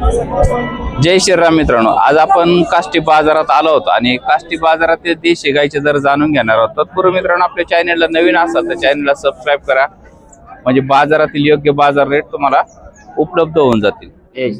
जय श्रीराम मित्रांनो आज आपण काष्टी बाजारात आलो होतो आणि काष्टी बाजारातील देशी गायचे दर जाणून घेणार आहोत. तत्पूर्वी मित्रांनो आपल्या चॅनलला नवीन असाल तर चॅनलला सबस्क्राईब करा. म्हणजे बाजारातील योग्य बाजार रेट तुम्हाला उपलब्ध होऊन जातील.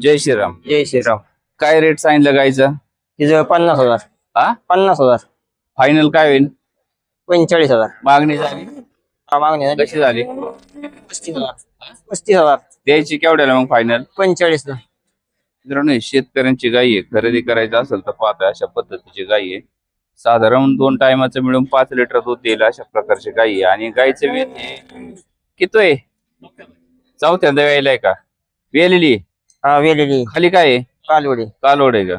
जय श्रीराम. जय श्रीराम. काय रेट सांगितलं गायचं तिचं पन्नास हजार. हा? पन्नास हजार. फायनल काय होईल? पंचेचाळीस हजार. मागणी झाली. मागणी झाली. कशी झाली? पस्तीस हजार. पस्तीस हजार. द्यायची केवढ्याला मग फायनल पंचेचाळीस मित्रांनो शेतकऱ्यांची गाई आहे. खरेदी करायचं असेल तर पाहता अशा पद्धतीची गाई आहे. साधारण दोन टायमाचं मिळून पाच लिटर दूध देईल अशा प्रकारची गाई आहे. आणि गाईचं वेळ हे किती आहे? चौथ्यांदा वेळेला आहे का? वेलेली? हा वेलेली खाली काय आहे? कालवडी. कालोड आहे का?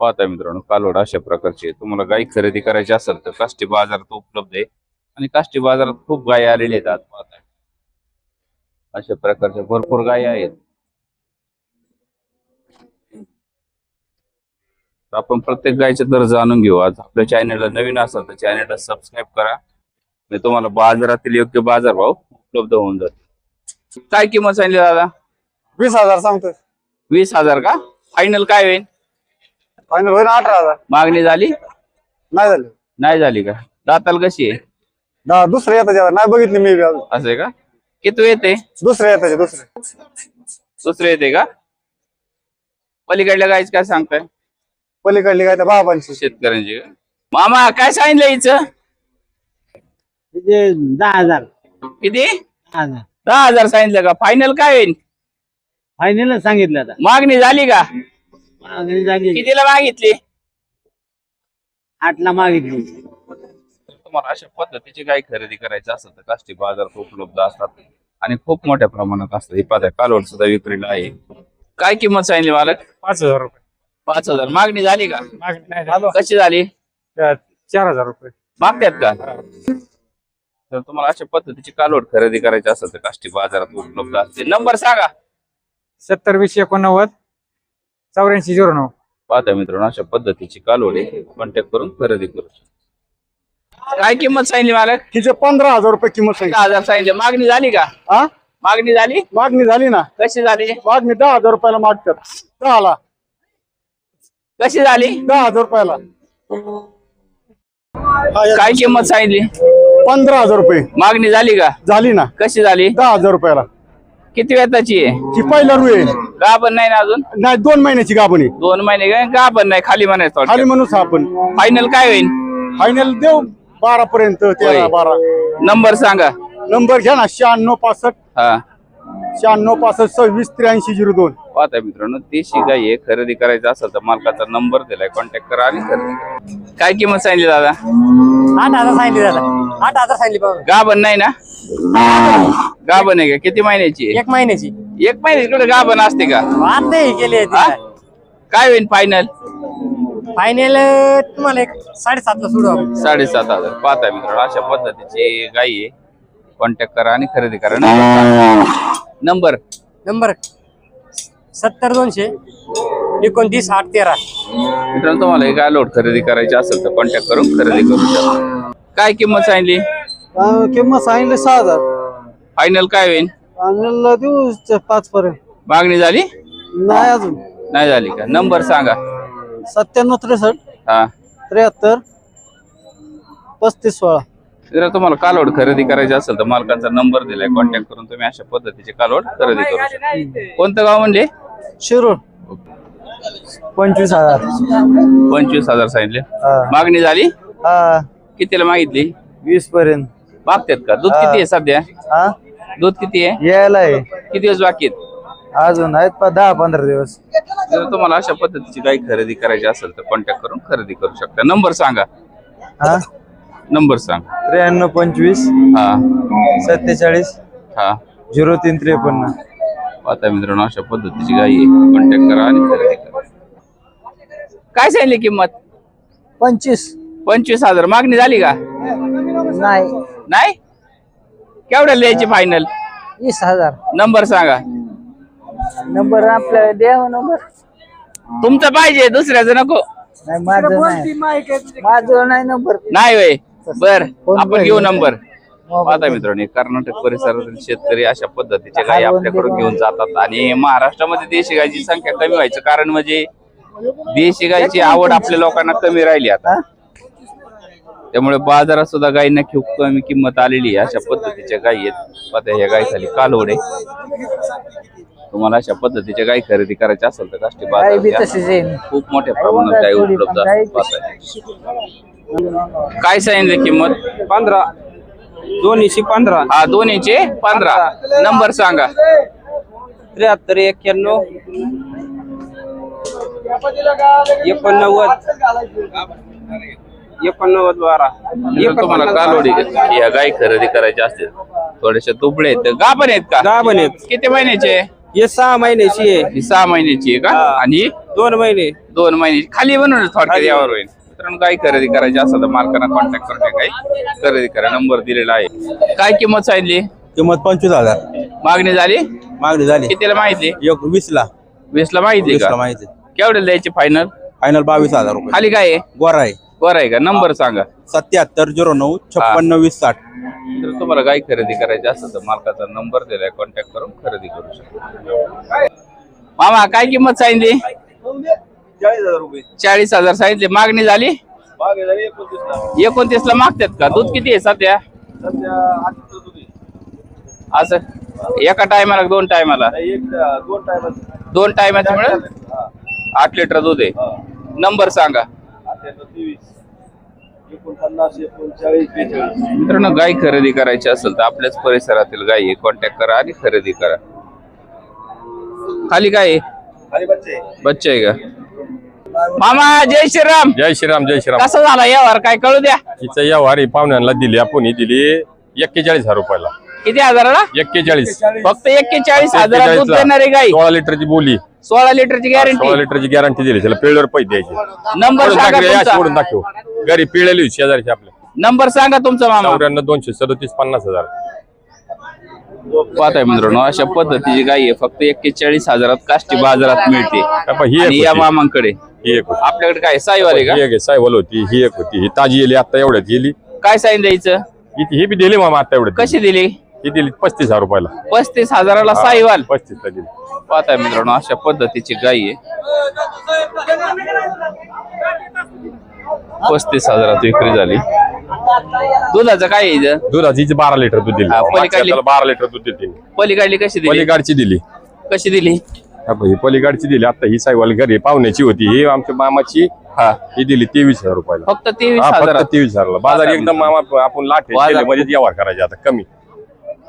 पाहता मित्रांनो कालोड अशा प्रकारची तुम्हाला गाई खरेदी करायची असेल तर काष्टी बाजारात उपलब्ध आहे. आणि काष्टी बाजारात खूप गायी आलेल्या आहेत आज पाहताय. अशा प्रकारच्या भरपूर गायी आहेत. तर आपण प्रत्येक गायचे दर जाणून घेऊ. आज आपल्या चॅनलला नवीन असाल तर चॅनलला सबस्क्राईब करा. म्हणजे तुम्हाला बाजारातील योग्य बाजारभाव उपलब्ध होऊन जातील. काय किंमत सांगली दादा? वीस हजार सांगतोय. वीस हजार का? फायनल काय होईल? फायनल होईल अठरा हजार. मागणी झाली? नाही झाले. नाही झाली का? दाताल कशी आहे? दहा दुसरे येतात यावर नाही बघितली मी बी अजून. असं आहे का? किती येते? दुसरे येतात दुसरे. दुसरे येते का? पलीकडल्या गायच काय सांगताय? पलीकडली काय तर बाबांची. शेतकऱ्यांची का? मामा काय सांगितलं हिचं? दहा हजार. किती? दहा हजार. दहा हजार सांगितलं का? फायनल काय होईल फायनल सांगितलं आता. मागणी झाली का? मागणी झाली. कितीला मागितली? आठला मागितली. तुम्हाला अशा पद्धतीची गाय खरेदी करायची असेल तर काष्टी बाजारात उपलब्ध असतात आणि खूप मोठ्या प्रमाणात असतात. ही पाहता कालवड सुद्धा विक्रीला आहे. काय किंमत सांगितली मालक? पाच हजार रुपये. पाच हजार. मागणी झाली का? मागणी नाही झालं. कशी झाली? चार हजार रुपये. मागतात का? तर तुम्हाला अशा पद्धतीची कालोड खरेदी करायची असेल तर काष्टी बाजारात उपलब्ध असते. नंबर सांगा. सत्तर वीस एकोणनव्वद चौऱ्याऐंशी झिरो नऊ. पाहता मित्रांनो अशा पद्धतीची कालोड कॉन्टॅक्ट करून खरेदी करू शकता. काय किंमत सांगितली मालक? तिचे पंधरा हजार रुपये किंमत सांगितली. दहा हजार सांगितले. मागणी झाली का? हा? मागणी झाली? मागणी झाली ना. कशी झाली? मागणी दहा हजार रुपयाला मागतात. दहाला. कशी झाली? दहा हजार रुपयाला. काय किंमत सांगितली? पंधरा हजार रुपये. मागणी झाली का? झाली ना. कशी झाली? दहा हजार रुपयाला. किती वेताची आहे? ही पहिला रुये का पण नाही ना अजून? नाही दोन महिन्याची गाभणी दोन महिने का का पण नाही खाली म्हणायचं खाली म्हणून आपण. फायनल काय होईल? फायनल देऊ बारा पर्यंत तेरा होय. बारा नंबर सांगा. नंबर घ्या ना शहाण्णव पासष्ट. हा. शहाण्णव पासष्ट सव्वीस त्र्याऐंशी झिरो दोन. पाहता मित्रांनो देशी गाई आहे. खरेदी करायचं असेल तर मालकाचा नंबर दिलाय. कॉन्टॅक्ट करा आणि खरेदी करा. काय किंमत सांगितली दादा? आठ हजार सांगितली दादा. आठ हजार सांगितली पाहून. गाभण नाही ना? गाभण आहे का? किती महिन्याची आहे? एक महिन्याची. एक महिन्याची गाभण असते का? आता हे केली हा? काय होईल फायनल फायनल तुम्हाला एक साडेसातला सोडू आपण. साडेसात हजार. पाहता मित्रांनो अशा पद्धतीची गाई आहे. कॉन्टॅक्ट करा आणि खरेदी करा. Number number? सत्तर दोनशे एकोणतीस आठ तेरा. मित्रांनो तुम्हाला एक लोड खरेदी करायची असेल तर कॉन्टॅक्ट करून खरेदी करू शकता. काय किंमत सांगितली किंमत सांगितले सहा हजार. फायनल काय होईल? फायनल देऊ पाच पर्यंत. मागणी झाली? नाही अजून. नाही झाली का? नंबर सांगा. सत्त्याण्णव त्रेसष्ट. हा. त्र्याहत्तर. पस्तीस सोळा. जर तुम्हाला कालोड खरेदी करायची असेल तर मालकाचा नंबर दिलाय कॉन्टॅक्ट करून तुम्ही अशा पद्धतीचे कालोड खरेदी करू शकता. कोणतं गाव म्हणले शिरूर. पंचवीस हजार. पंचवीस हजार सांगितले. मागणी झाली? कितीला मागितली? वीस पर्यंत. मागतात का? दूध किती आहे सध्या? दूध किती आहे? यायला आहे. किती दिवस बाकी आहेत? अजून आहेत पा दहा पंधरा दिवस. जर तुम्हाला अशा पद्धतीची काही खरेदी करायची असेल तर कॉन्टॅक्ट करून खरेदी करू शकता. नंबर सांगा. हा? नंबर सांग. त्र्याण्णव पंचवीस. हा. सत्तेचाळीस. हा. झिरो तीन त्रेपन्न. आता मित्रांनो अशा पद्धतीची गाई आहे. कॉन्टॅक्ट करा आणि खरेदी करा. काय सांगितली किंमत? पंचवीस. पंचवीस हजार. मागणी झाली का? नाही. नाही? केवढ्या द्यायची फायनल वीस हजार. नंबर सांगा. नंबर आपल्या द्या नंबर. तुमचं पाहिजे दुसऱ्याचं नको. नाही माझं नाही. माझं नाही नंबर. नाही वय बर आपण घेऊ नंबर. पाहता मित्रांनो कर्नाटक परिसरातील शेतकरी अशा पद्धतीच्या गायी आपल्याकडून घेऊन जातात आणि महाराष्ट्रामध्ये देशी गायची संख्या कमी व्हायचं कारण म्हणजे देशी गायची आवड आपल्या लोकांना कमी राहिली आता. त्यामुळे बाजारात सुद्धा गायींना खूप कमी किंमत आलेली आहे. अशा पद्धतीच्या गायी आहेत. पाहता या गाय खाली कालवडे. तुम्हाला अशा पद्धतीच्या गायी खरेदी करायच्या असेल तर काष्टी. खूप मोठ्या प्रमाणात गायी उपलब्ध असतात. काय सांगितलं किंमत? पंधरा. दोन्हीशे पंधरा. हा दोन्हीचे पंधरा. नंबर सांगा. त्र्याहत्तर एक्क्याण्णव. एकोणनव्वद. एकोणनव्वद बारा. तुम्हाला कालोडी या गाय खरेदी करायच्या असतील. थोडेसे तुबडे आहेत. गा पण आहेत का? गाभण आहेत. किती महिन्याचे? हे सहा महिन्याची आहे. ही सहा महिन्याची आहे का. आणि? दोन महिने. दोन महिन्याची खाली बनवून थोडक्यात यावर होईल. मित्रांनो गाय खरेदी करायची असेल तर मालकांना कॉन्टॅक्ट करून गाय खरेदी करा नंबर दिलेला आहे. काय किंमत सांगितली? किंमत पंचवीस हजार. मागणी झाली? मागणी झाली. कितीला माहिती एक वीस ला वीस ला माहिती का माहिती केवढ्याला द्यायची फायनल फायनल बावीस हजार रुपये. खाली काय आहे? गोरा आहे. बरं आहे का? नंबर सांगा. सत्याहत्तर झिरो नऊ छप्पन्न वीस साठ. जर तुम्हाला गाय खरेदी करायची असेल तर मालकाचा नंबर दिलाय कॉन्टॅक्ट करून खरेदी करू शकता. मामा काय किंमत सांगितली? चाळीस हजार रुपये. चाळीस हजार सांगितली. मागणी झाली? एकोणतीस ला. मागतात का? दूध किती आहे सध्या? असं? एका टायमाला दोन टायमाला दोन टायमाचं मिळेल? आठ लिटर दूध आहे. नंबर सांगा. मित्रांनो गाय खरेदी करायची असेल तर आपल्याच परिसरातील गायी कॉन्टॅक्ट करा आणि खरेदी करा. खाली काय आहे? बच्चा आहे का? मामा जय श्रीराम. जय श्रीराम जय श्रीराम. कसा झाला यावर काय कळू द्या. हिचं या वारी पाहुण्यांना दिली आपण ही दिली एक्केचाळीस हजार रुपयाला. किती हजाराला? एक्केचाळीस. फक्त एक्केचाळीस हजारात दूध 41 ला. देणारी गाई सोळा लिटरची बोली. सोळा लिटरची सोळा गॅरंटी लिटरची गॅरंटी दिली. त्याला पिळवर पैसे द्यायचे. नंबर सोडून सांगा दाखव, या तुमचा. सोडून दाखव घरी पिळलेली होती शेजारची आपल्या नंबर सांगा तुमचा मामा. चौऱ्याण्णव दोनशे सदोतीस पन्नास हजार. पाहताय मित्रांनो अशा पद्धतीची गाई आहे. फक्त एक्केचाळीस हजारात काष्टी बाजारात मिळते. बाबा, ही आणि एक या होती. मामांकडे. ही एक होती. आपल्याकडे काय साईवाले का? ही एक सायवल होती ही एक होती. ही ताजी गेली आता एवढ्यात गेली. काय साईन द्यायचं? ही ही बी दिली मामा आता एवढ्यात कशी दिली? ही दिली पस्तीस हजार रुपयाला. पस्तीस हजाराला साईवाल. पस्तीस ला दिली. पाहताय मित्रांनो अशा पद्धतीची गाई आहे. पस्तीस हजारात विक्री झाली. दुधाचं काय आहे इथं? दुधाची बारा लिटर दूध दिली. हा, मागच्या बारा लिटर दूध दिली पलीकडली कशी दिली? पलीकडची दिली. कशी दिली? हा ही पलीकडची दिली. आता ही साईवाल घरी पाहुण्याची होती. ही आमच्या मामाची हा. ही दिली तेवीस हजार रुपयाला. फक्त तेवीस हा, हजारात. फक्त तेवीस हजारला. बाजार एकदम मामा आपण लाट बाजार. मध्ये व्यवहार करायचे आता कमी.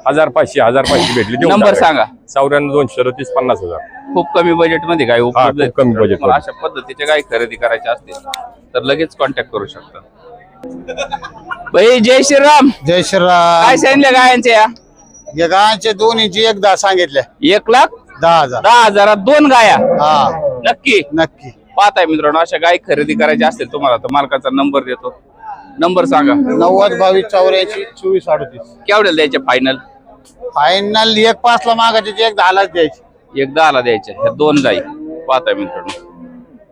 हजार पाचशे हजार पाचशे भेटले देऊन नंबर टाकायचे. सांगा. चौऱ्याण्णव दोनशे सदतीस पन्नास हजार. खूप कमी बजेटमध्ये गाय उपलब्ध खूप कमी budget तुम्हाला मध्ये. अशा पद्धतीच्या गाय खरेदी करायच्या असतील तर लगेच कॉन्टॅक्ट करू शकता. भाई जय श्रीराम. जय श्रीराम. काय सांगितलं गायांच्या या? या गायांचे दोन इंची एक दहा सांगितले एक लाख दहा हजार. दहा हजारात दोन गाया. हा. नक्की? नक्की. पाहताय मित्रांनो अशा गाय खरेदी करायच्या असतील तुम्हाला तर मालकाचा नंबर देतो. नंबर सांगा. नव्वद बावीस चौऱ्याऐंशी चोवीस अडतीस. केवढ्याला द्यायचे फायनल फायनल एक पाच ला मागायची एक दहालाच द्यायची. एक दहाला द्यायच्या ह्या दोन गाई. पाहताय मित्रांनो.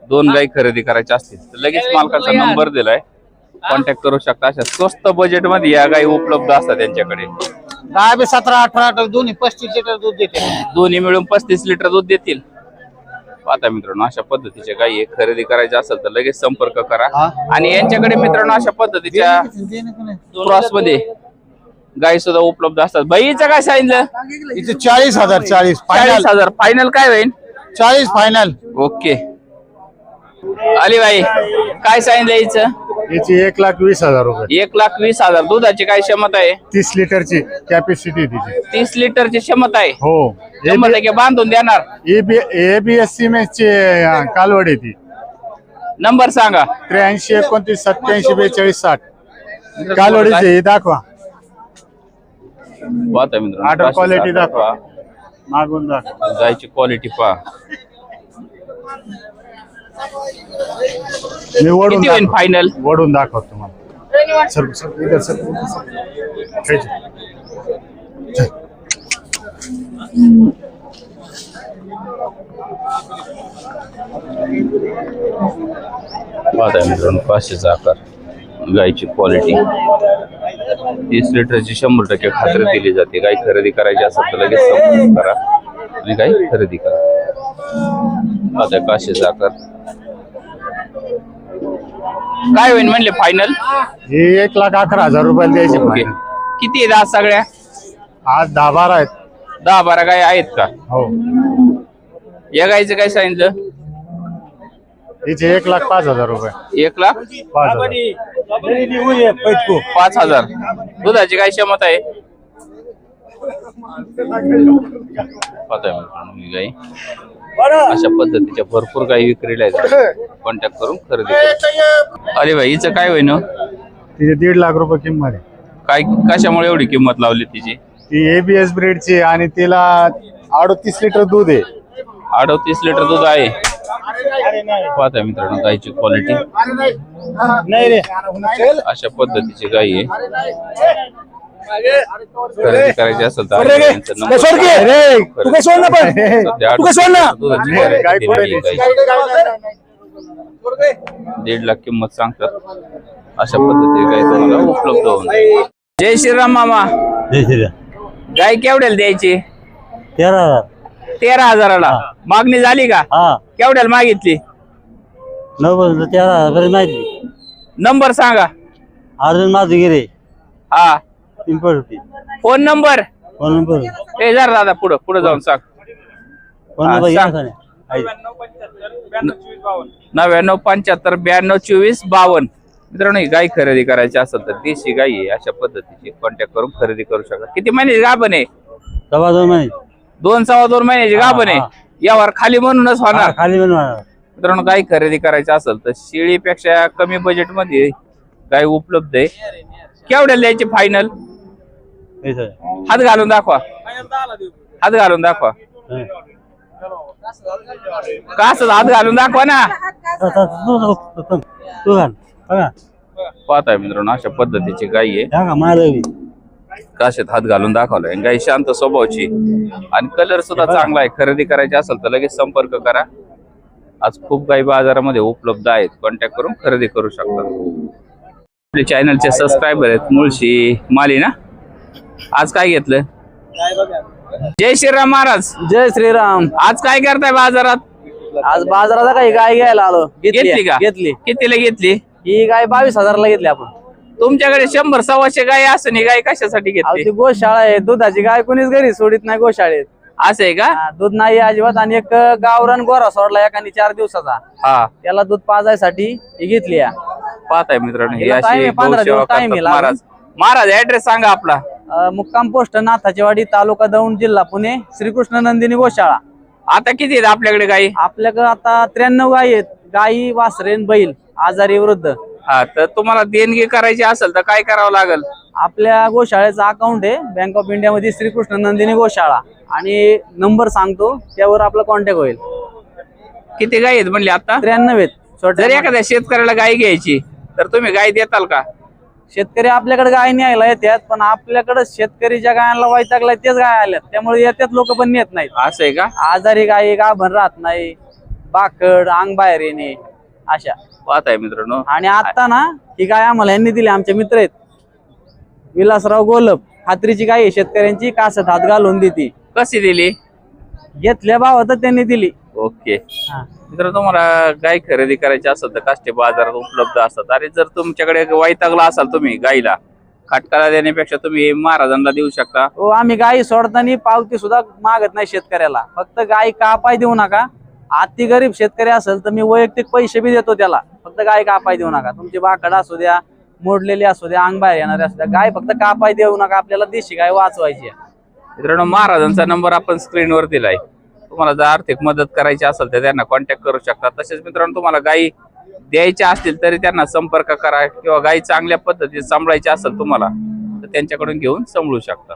दोन गाई खरेदी करायच्या असतील तर लगेच मालकाचा नंबर दिलाय. कॉन्टॅक्ट करू शकता अशा स्वस्त बजेटमध्ये या गाई उपलब्ध असतात त्यांच्याकडे. दहा बी सतरा अठरा अठरा दोन्ही पस्तीस लिटर दूध देते दोन्ही मिळून पस्तीस लिटर दूध देतील. पाहता मित्रांनो अशा पद्धतीच्या गायी आहे. खरेदी करायच्या असेल तर लगेच संपर्क करा. हा. आणि यांच्याकडे मित्रांनो अशा पद्धतीच्या क्रॉसमध्ये गायी सुद्धा उपलब्ध असतात. बाईचं काय सांगितलं इथे चाळीस हजार चाळीस. चाळीस हजार. फायनल काय होईल चाळीस फायनल ओके. अली बाई काय सांगितलं हिचं? याची एक लाख वीस हजार रुपये. एक लाख वीस हजार. दुधाची काय क्षमता आहे? तीस लिटरची कॅपॅसिटी तिची. तीस लिटरची क्षमता आहे? हो. शंभर टक्के बांधून देणार? एबीएस सिमेंटची कालवड आहे ती. नंबर सांगा. त्र्याऐंशी एकोणतीस सत्याऐंशी बेचाळीस साठ. कालवडीची दाखवा. पाहता पाचशे quality साठ दाखवा. मागून दाखवा. गायची क्वालिटी पहा. मी वडून किती होईल दाखव- फायनल वडून दाखवतो तुम्हाला. सर सर इधर सर. पाहताय मित्रांनो पाचशेचा आकार. गायची क्वालिटी तीस लिटरची शंभर टक्के खात्री दिली जाते. गाय खरेदी करायची असेल तर लगेच संपर्क करा. आणि गाय खरेदी करा. आता काशे साखर काय होईल म्हणले फायनल ही एक लाख अकरा हजार रुपयाला द्यायची ओके. final. किती आहेत आज सगळ्या? आज दहा बारा आहेत. दहा बारा गाय आहेत का? हो. या गायचं काय सांगितलं? हिचे एक लाख पाच हजार रुपये. एक लाख? पाच हजार. पाच हजार. दुधाची काय क्षमता आहे? ही गाई अशा पद्धतीच्या भरपूर गाई विक्रीला आहेत. कॉन्टॅक्ट करून खरेदी. अरे भाई हिचं काय होईन तिचे दीड लाख रुपये किंमत आहे. काय कशामुळे एवढी किंमत लावली तिची? ती एबीएस ब्रीडची आणि तिला अडतीस लिटर दूध आहे. अडतीस लिटर दूध आहे. पाहताय मित्रांनो गाईची क्वालिटी नाही रे. अशा पद्धतीची गाई आहे. खरेदी करायची असेल तर. दीड लाख किंमत सांगतात. अशा पद्धतीने गाय तुम्हाला उपलब्ध होऊन. जय श्रीराम मामा. गाय केवढ्याला द्यायची? तेरा हजार. तेरा हजाराला. मागणी झाली का? हा. केवढ्याला मागितली? नव्वद तेरा माहिती नंबर सांगा. अर्जुन माझं गिरे हा. पिंपळ होती फोन नंबर? Phone number. ए जरा दादा पुढं पुढे जाऊन सांग. फोन नंबर सांग. नव्याण्णव पंच्याहत्तर ब्याण्णव चोवीस बावन्न. मित्रांनो ही गाय खरेदी करायची असेल तर देशी गाय आहे. अशा पद्धतीची कॉन्टॅक्ट करून खरेदी करू शकता. किती महिन्याची गाभण आहे? सव्वा दोन महिने. दोन सव्वा दोन महिन्याची गाभण आहे. हा. यावर खाली म्हणूनच होणार. खाली बनवा मित्रांनो गाय खरेदी करायची असेल तर शेळीपेक्षा कमी बजेटमध्ये गाय उपलब्ध आहे. केवढ्याला द्यायची फायनल हात घालून दाखवा. हात घालून दाखवा. का असं हात घालून दाखवा ना? तू घाल बघा. पाहताय मित्रांनो अशा पद्धतीची गाय आहे. ह्या का काशेत हात घालून दाखवलाय. गाय शांत स्वभावची. आणि कलर सुद्धा चांगला आहे. खरेदी करायची असेल तर लगेच संपर्क करा. आज खूप गाई बाजारामध्ये उपलब्ध आहेत. कॉन्टॅक्ट करून खरेदी करू शकता. आपले चॅनलचे सबस्क्रायबर आहेत मुळशी माली ना? आज काय घेतलं? जय श्रीराम महाराज. जय श्रीराम. आज काय करताय बाजारात? आज बाजारात काही गाय घ्यायला आलो. घेतली का? घेतली. कितीला घेतली? ही गाय बावीस हजारला घेतली आपण. तुमच्याकडे शंभर सव्वाशे गाय असं ही गाय कशासाठी घेतली? गोशाळा आहे. दुधाची गाय कोणीच घरी सोडित नाही गोशाळेत. असं आहे का? हा, दूध नाही अजिबात. आणि एक गावरान गोरा सोडला एकाने चार दिवसाचा. हा. त्याला दूध पाजायसाठी ही घेतली या. पाहताय मित्रांनो ही हिला time अशी आहे, पंधरा गौसेवा दिवस time करतात. आहे महाराज महाराज ऍड्रेस सांगा आपला. अं, मुक्काम पोस्ट नाथाचीवाडी तालुका दौंड जिल्हा पुणे श्रीकृष्ण नंदिनी गोशाळा. आता किती आहेत आपल्याकडे गाई? आपल्याकडे आता त्र्याण्णव गायी आहेत. गायी वासरेन बैल आजारी वृद्ध. हा तर तुम्हाला देणगी करायची असेल तर काय करावं लागेल? आपल्या गोशाळेचं अकाउंट आहे बँक ऑफ इंडिया मध्ये श्रीकृष्ण नंदिनी गोशाळा. आणि नंबर सांगतो त्यावर आपला कॉन्टॅक्ट होईल. किती गाई आहेत म्हणले आता? त्र्याण्णव आहेत. जर छोट्या एखाद्या शेतकऱ्याला गाय घ्यायची तर तुम्ही गाय देताल का? शेतकरी आपल्याकडे गाय न्यायला येतात पण आपल्याकडे शेतकरी ज्या गायांना वैतागलाय तेच गाय आल्यात. त्यामुळे येतात लोक पण नेत नाहीत. असं आहे का? आजारी गायी गाभण राहत नाही. बाकड अंग बाहेर येणे. अशा पाहताय मित्रांनो. आणि आता ना ही गाय आम्हाला यांनी दिली आमचे मित्र आहेत. विलासराव गोलप खात्रीची गाय आहे शेतकऱ्यांची कासत हात घालून देते. कशी दिली? घेतल्या भावात त्यांनी दिली. ओके. हा. मित्र तुम्हाला गाय खरेदी करायची असेल तर काष्टी बाजारात उपलब्ध असतात. आणि जर तुमच्याकडे वैतागला असाल तुम्ही गाईला खटकाला देण्यापेक्षा तुम्ही महाराजांना देऊ शकता. हो आम्ही गायी सोडताना पावती सुद्धा मागत नाही शेतकऱ्याला. फक्त गाय कापाय देऊ नका. अति गरीब शेतकरी असेल तर मी वैयक्तिक पैसे बी देतो त्याला. फक्त गाय कापाय देऊ नका. तुमची बाकड असू द्या मोडलेली असू द्या अंग बाहेर येणारे असू द्या गाय फक्त कापाय देऊ नका. आपल्याला देशी गाय वाचवायची आहे. मित्रांनो महाराजांचा नंबर आपण स्क्रीनवर दिलाय. तुम्हाला जर आर्थिक मदत करायची असेल तर त्यांना कॉन्टॅक्ट करू शकता. तसेच मित्रांनो तुम्हाला गायी द्यायच्या असतील तरी त्यांना संपर्क करा किंवा गायी चांगल्या पद्धतीने सांभाळायची असेल तुम्हाला तर त्यांच्याकडून घेऊन सांभाळू शकता.